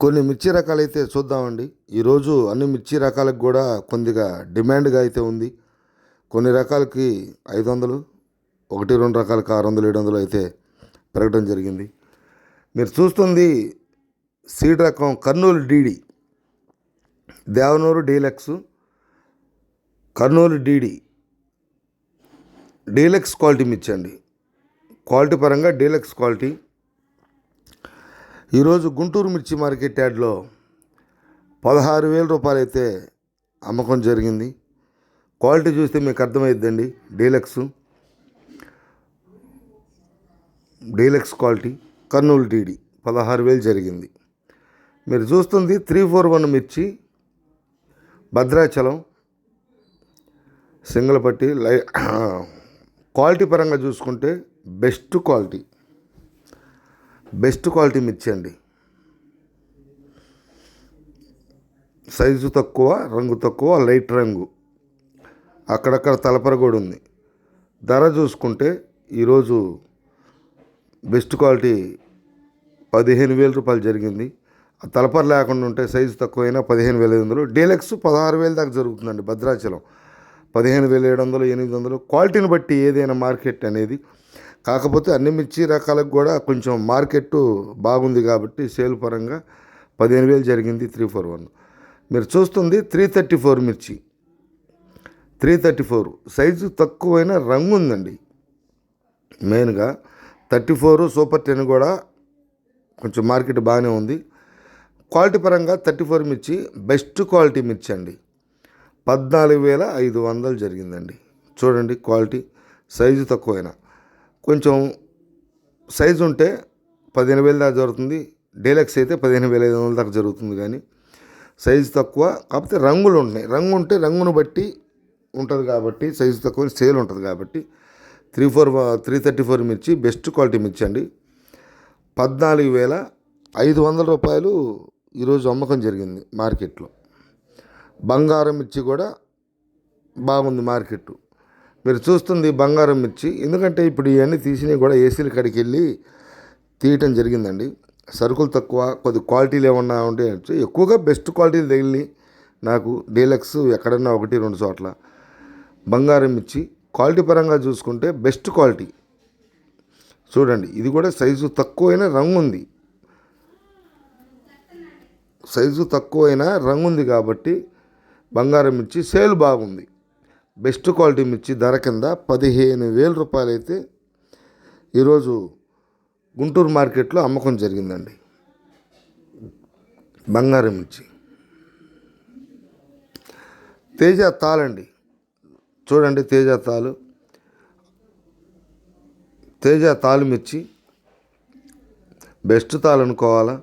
కొన్ని మిర్చి రకాలు అయితే చూద్దామండి ఈరోజు అన్ని మిర్చి రకాలకు కూడా కొద్దిగా డిమాండ్గా అయితే ఉంది. కొన్ని రకాలకి ఐదు వందలు ఒకటి రెండు రకాలకి ఆరు వందలు ఏడు వందలు అయితే పెరగడం జరిగింది. మీరు చూస్తుంది సీడ్ రకం Kurnool DD Devanur deluxe Kurnool DD. Deluxe quality మిర్చి అండి క్వాలిటీ పరంగా డీలక్స్ క్వాలిటీ ఈరోజు గుంటూరు మిర్చి మార్కెట్ యార్డ్లో పదహారు వేల రూపాయలు అయితే అమ్మకం జరిగింది. క్వాలిటీ చూస్తే మీకు అర్థమైద్దండి. Deluxe. Deluxe quality. Kurnool TD. పదహారు వేలు జరిగింది. మీరు చూస్తుంది త్రీ ఫోర్ వన్ మిర్చి భద్రాచలం సింగళపట్టి లై క్వాలిటీ పరంగా చూసుకుంటే బెస్ట్ క్వాలిటీ. బెస్ట్ క్వాలిటీ మిర్చి అండి. సైజు తక్కువ రంగు తక్కువ లైట్ రంగు. అక్కడక్కడ తలపర కూడా ఉంది. ధర చూసుకుంటే ఈరోజు బెస్ట్ క్వాలిటీ పదిహేను వేల రూపాయలు జరిగింది. ఆ తలపర లేకుండా ఉంటే సైజు తక్కువైనా పదిహేను వేల ఐదు వందలు. డీలక్స్ పదహారు వేల దాకా జరుగుతుందండి భద్రాచలం. పదిహేను వేల ఏడు వందలు ఎనిమిది వందలు. క్వాలిటీని బట్టి ఏదైనా మార్కెట్ అనేది కాకపోతే అన్ని మిర్చి రకాలకు కూడా కొంచెం మార్కెట్ బాగుంది కాబట్టి సేల్ పరంగా పదిహేను వేలు జరిగింది త్రీ ఫోర్ వన్. మీరు చూస్తుంది త్రీ థర్టీ ఫోర్ మిర్చి. Three thirty four. సైజు తక్కువైన రంగు ఉందండి. మెయిన్గా థర్టీ ఫోర్ సూపర్ టెన్ కూడా కొంచెం మార్కెట్ బాగానే ఉంది. క్వాలిటీ పరంగా థర్టీ ఫోర్ మిర్చి బెస్ట్ క్వాలిటీ మిర్చి అండి. పద్నాలుగు వేల ఐదు వందలు జరిగిందండి. చూడండి క్వాలిటీ సైజు తక్కువైనా. కొంచెం సైజు ఉంటే పదిహేను వేల దాకా జరుగుతుంది. డీలక్స్ అయితే పదిహేను వేల ఐదు వందల దాకా జరుగుతుంది కానీ సైజు తక్కువ. కాకపోతే రంగులు ఉన్నాయి రంగు ఉంటే రంగును బట్టి ఉంటుంది కాబట్టి సైజు తక్కువ సేల్ ఉంటుంది కాబట్టి three four three thirty four మిర్చి బెస్ట్ క్వాలిటీ మిర్చి అండి. పద్నాలుగు వేల ఐదు వందల రూపాయలు ఈరోజు అమ్మకం జరిగింది మార్కెట్లో. బంగారం మిర్చి కూడా బాగుంది మార్కెట్ మీరు చూస్తుంది బంగారం మిర్చి. ఎందుకంటే ఇప్పుడు ఇవన్నీ తీసినవి కూడా ఏసీల కాడికి వెళ్ళి తీయటం జరిగిందండి. సరుకులు తక్కువ కొద్ది క్వాలిటీలు ఏమన్నా ఉంటే ఎక్కువగా బెస్ట్ క్వాలిటీలు తగిలి నాకు డీలక్స్ ఎక్కడన్నా ఒకటి రెండు చోట్ల. బంగారం మిర్చి క్వాలిటీ పరంగా చూసుకుంటే బెస్ట్ క్వాలిటీ. చూడండి ఇది కూడా సైజు తక్కువైన రంగు ఉంది. సైజు తక్కువైన రంగు ఉంది కాబట్టి బంగారం మిర్చి సేల్ బాగుంది. బెస్ట్ క్వాలిటీ మిర్చి ధర కింద పదిహేను వేల రూపాయలు అయితే ఈరోజు గుంటూరు మార్కెట్లో అమ్మకం జరిగిందండి. బంగారం మిర్చి. తేజ తాళండి చూడండి తేజ తాలు. తేజ తాలు మిర్చి. బెస్ట్ తాలు అనుకోవాలా.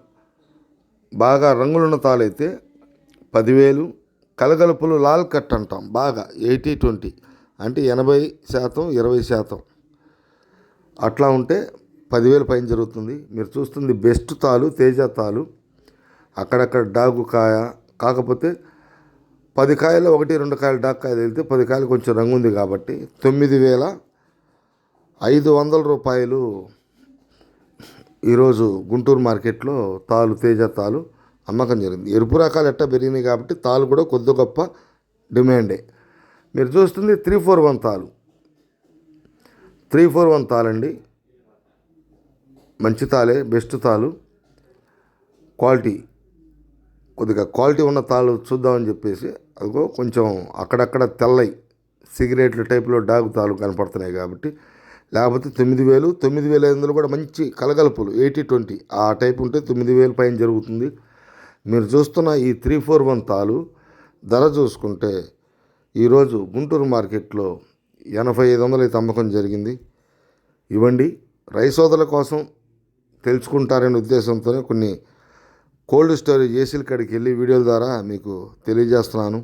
బాగా రంగులున్న తాళైతే పదివేలు కలగలుపులు లాల్ కట్ అంటాం బాగా ఎయిటీ ట్వంటీ. అంటే ఎనభై శాతం ఇరవై శాతం. అట్లా ఉంటే పదివేల పైన జరుగుతుంది. మీరు చూస్తుంది బెస్ట్ తాలు తేజ తాలు. అక్కడక్కడ డాగు కాయ. కాకపోతే పది కాయలు ఒకటి రెండు కాయలు డాగ్ కాయలు వెళ్తే పది కాయలు కొంచెం రంగు ఉంది కాబట్టి తొమ్మిది వేల ఐదు వందల రూపాయలు ఈరోజు గుంటూరు మార్కెట్లో తాలు తేజ తాలు. అమ్మకం జరిగింది. ఎరుపు రకాలు ఎట్టా పెరిగినాయి కాబట్టి తాలు కూడా కొద్ది గొప్ప డిమాండే. మీరు చూస్తుంది త్రీ ఫోర్ వన్ తాలు త్రీ ఫోర్ వన్ తాలండి. మంచి తాలే బెస్ట్ తాలు. క్వాలిటీ కొద్దిగా క్వాలిటీ ఉన్న తాళ్ళు చూద్దామని చెప్పేసి అదిగో కొంచెం అక్కడక్కడ తెల్లయి. సిగరెట్ల టైప్లో డాగు తాళ్ళు కనపడుతున్నాయి కాబట్టి. లేకపోతే తొమ్మిది వేలు తొమ్మిది వేల ఐదు వందలు కూడా మంచి కలగలుపులు ఎయిటీ ట్వంటీ. ఆ టైప్ ఉంటే తొమ్మిది వేలు పైన జరుగుతుంది. మీరు చూస్తున్న ఈ త్రీ ఫోర్ వన్ తాలు ధర చూసుకుంటే ఈరోజు గుంటూరు మార్కెట్లో ఎనభై ఐదు వందలు అయితే అమ్మకం జరిగింది. ఇవ్వండి రైసోదల కోసం తెలుసుకుంటారనే ఉద్దేశంతోనే కొన్ని కోల్డ్ స్టోరేజ్ ఏసీల కాడికి వెళ్ళి వీడియోల ద్వారా మీకు తెలియజేస్తున్నాను.